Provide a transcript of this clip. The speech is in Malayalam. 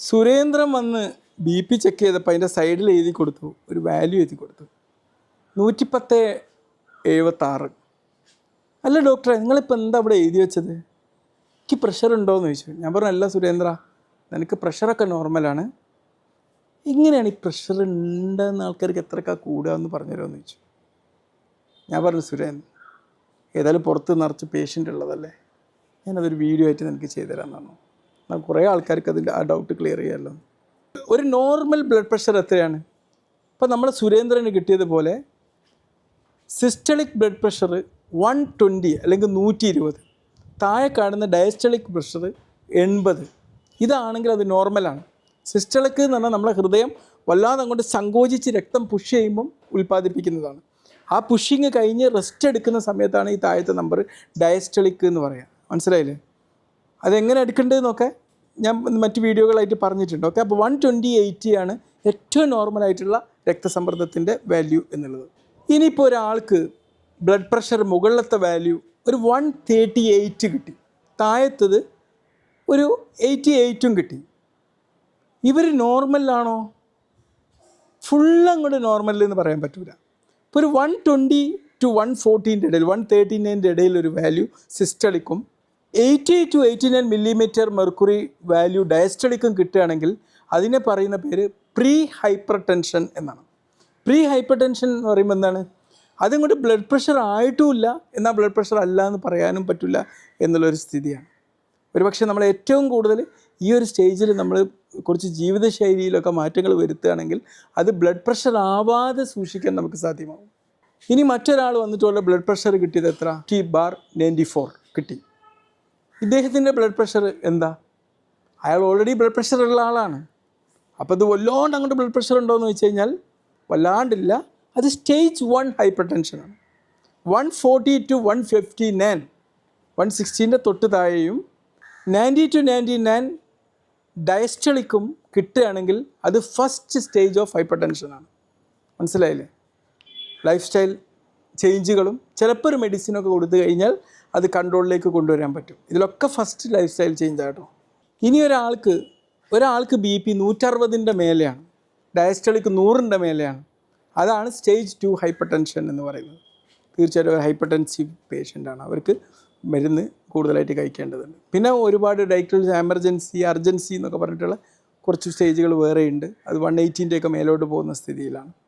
സുരേന്ദ്രൻ വന്ന് ബി പി ചെക്ക് ചെയ്തപ്പോൾ അതിന്റെ സൈഡിൽ എഴുതി കൊടുത്തു. ഒരു വാല്യൂ എഴുതി കൊടുത്തു. നൂറ്റിപ്പത്ത് എഴുപത്താറ്. അല്ല ഡോക്ടറെ നിങ്ങളിപ്പോൾ എന്താ ഇവിടെ എഴുതി വെച്ചത്? എനിക്ക് പ്രഷർ ഉണ്ടോയെന്ന് ചോദിച്ചു. ഞാൻ പറഞ്ഞു അല്ല സുരേന്ദ്ര നിനക്ക് പ്രഷറൊക്കെ നോർമലാണ് ഇങ്ങനെയാണ് ഈ പ്രഷർ ഉണ്ടെന്ന് ആൾക്കാർക്ക് എത്രക്കാ കൂടുക എന്ന് പറഞ്ഞുതരുമെന്ന് ചോദിച്ചു. ഞാൻ പറഞ്ഞു സുരേന്ദ്രൻ ഏതായാലും പുറത്ത് നിറച്ച് പേഷ്യന്റ് ഉള്ളതല്ലേ? ഞാനതൊരു വീഡിയോ ആയിട്ട് നിനക്ക് ചെയ്തു തരാൻ പറഞ്ഞു. കുറേ ആൾക്കാർക്ക് അതിന്റെ ആ ഡൗട്ട് ക്ലിയർ ചെയ്യാമല്ലോ ഒരു നോർമൽ ബ്ലഡ് പ്രഷർ എത്രയാണ്? ഇപ്പം നമ്മൾ സുരേന്ദ്രന് കിട്ടിയതുപോലെ systolic blood pressure one twenty അല്ലെങ്കിൽ നൂറ്റി ഇരുപത് താഴെ കാണുന്ന ഡയസ്റ്റളിക് പ്രഷർ എൺപത്. ഇതാണെങ്കിൽ അത് നോർമലാണ് സിസ്റ്റളിക് എന്ന് പറഞ്ഞാൽ നമ്മളെ ഹൃദയം വല്ലാതെ അങ്ങോട്ട് സങ്കോചിച്ച് രക്തം പുഷ് ചെയ്യുമ്പം ഉൽപ്പാദിപ്പിക്കുന്നതാണ്. ആ പുഷിങ് കഴിഞ്ഞ് റെസ്റ്റ് എടുക്കുന്ന സമയത്താണ് ഈ താഴത്തെ നമ്പർ ഡയസ്റ്റളിക് എന്ന് പറയുക. മനസ്സിലായില്ലേ? അതെങ്ങനെ എടുക്കേണ്ടതെന്നൊക്കെ ഞാൻ മറ്റ് വീഡിയോകളായിട്ട് പറഞ്ഞിട്ടുണ്ട് ഓക്കെ അപ്പോൾ വൺ ട്വന്റി എയ്റ്റി ആണ് ഏറ്റവും നോർമലായിട്ടുള്ള രക്തസമ്മർദ്ദത്തിന്റെ വാല്യൂ എന്നുള്ളത്. ഇനിയിപ്പോൾ ഒരാൾക്ക് ബ്ലഡ് പ്രഷർ മുകളിലത്തെ വാല്യൂ ഒരു വൺ തേർട്ടി എയ്റ്റ് കിട്ടി. താഴത്തത് ഒരു എയ്റ്റി എയ്റ്റും കിട്ടി. ഇവർ നോർമലാണോ ഫുൾ അങ്ങോട്ട് നോർമൽ എന്ന് പറയാൻ പറ്റൂല. ഇപ്പോൾ ഒരു വൺ ട്വന്റി ടു വൺ ഫോർട്ടീന്റെ ഇടയിൽ വൺ തേർട്ടി നയന്റെ ഇടയിൽ ഒരു value സിസ്റ്റളിക്കും eighty two eighty nine millimetre mercury value ഡയസ്റ്റളിക്കും കിട്ടുകയാണെങ്കിൽ അതിനെ പറയുന്ന പേര് പ്രീ ഹൈപ്പർ ടെൻഷൻ എന്നാണ്. പ്രീ ഹൈപ്പർ ടെൻഷൻ എന്ന് പറയുമ്പോൾ എന്താണ്? അതിങ്ങോട്ട് ബ്ലഡ് പ്രഷർ ആയിട്ടുമില്ല. എന്നാൽ ബ്ലഡ് പ്രഷർ അല്ല എന്ന് പറയാനും പറ്റില്ല എന്നുള്ളൊരു സ്ഥിതിയാണ്. ഒരുപക്ഷെ നമ്മൾ ഏറ്റവും കൂടുതൽ ഈ ഒരു സ്റ്റേജിൽ നമ്മൾ കുറച്ച് ജീവിതശൈലിയിലൊക്കെ മാറ്റങ്ങൾ വരുത്തുകയാണെങ്കിൽ അത് ബ്ലഡ് പ്രഷർ ആവാതെ സൂക്ഷിക്കാൻ നമുക്ക് സാധ്യമാകും ഇനി മറ്റൊരാൾ വന്നിട്ടുള്ള ബ്ലഡ് പ്രഷർ കിട്ടിയത് എത്ര? ടി ബാർ നയന്റി ഫോർ കിട്ടി. ഇദ്ദേഹത്തിന്റെ ബ്ലഡ് പ്രഷർ എന്താ? അയാൾ ഓൾറെഡി ബ്ലഡ് പ്രഷർ ഉള്ള ആളാണ്. അപ്പോൾ ഇത് വല്ലാണ്ട് അങ്ങോട്ട് ബ്ലഡ് പ്രഷർ ഉണ്ടോ എന്ന് വെച്ച് കഴിഞ്ഞാൽ വല്ലാണ്ടില്ല. അത് സ്റ്റേജ് വൺ ഹൈപ്പർ ടെൻഷനാണ് one forty two one fifty nine one സിക്സ്റ്റീന്റെ തൊട്ട് താഴെയും നയന്റി ടു നയന്റി നയൻ ഡയസ്റ്റളിക്കും കിട്ടുകയാണെങ്കിൽ അത് ഫസ്റ്റ് സ്റ്റേജ് ഓഫ് ഹൈപ്പർ ടെൻഷനാണ് മനസ്സിലായില്ലേ? ലൈഫ് സ്റ്റൈൽ ചേഞ്ചുകളും ചിലപ്പോൾ ഒരു മെഡിസിനൊക്കെ കൊടുത്തു കഴിഞ്ഞാൽ അത് കൺട്രോളിലേക്ക് കൊണ്ടുവരാൻ പറ്റും. ഇതിലൊക്കെ ഫസ്റ്റ് ലൈഫ് സ്റ്റൈൽ ചേഞ്ച് ആട്ടോ. ഇനി ഒരാൾക്ക് ഒരാൾക്ക് ബി പി നൂറ്ററുപതിന്റെ മേലെയാണ്. ഡയസ്റ്റളിക്ക് നൂറിന്റെ മേലെയാണ്. അതാണ് സ്റ്റേജ് ടു ഹൈപ്പർ ടെൻഷൻ എന്ന് പറയുന്നത്. തീർച്ചയായിട്ടും ഒരു ഹൈപ്പർ ടെൻസീവ് പേഷ്യന്റാണ് അവർക്ക് മരുന്ന് കൂടുതലായിട്ട് കഴിക്കേണ്ടതുണ്ട്. പിന്നെ ഒരുപാട് ഡയക്ടൽസ് എമർജൻസി അർജൻസി എന്നൊക്കെ പറഞ്ഞിട്ടുള്ള കുറച്ച് സ്റ്റേജുകൾ വേറെയുണ്ട്. അത് വൺ എയ്റ്റീന്റെയൊക്കെ മേലോട്ട് പോകുന്ന സ്ഥിതിയിലാണ്.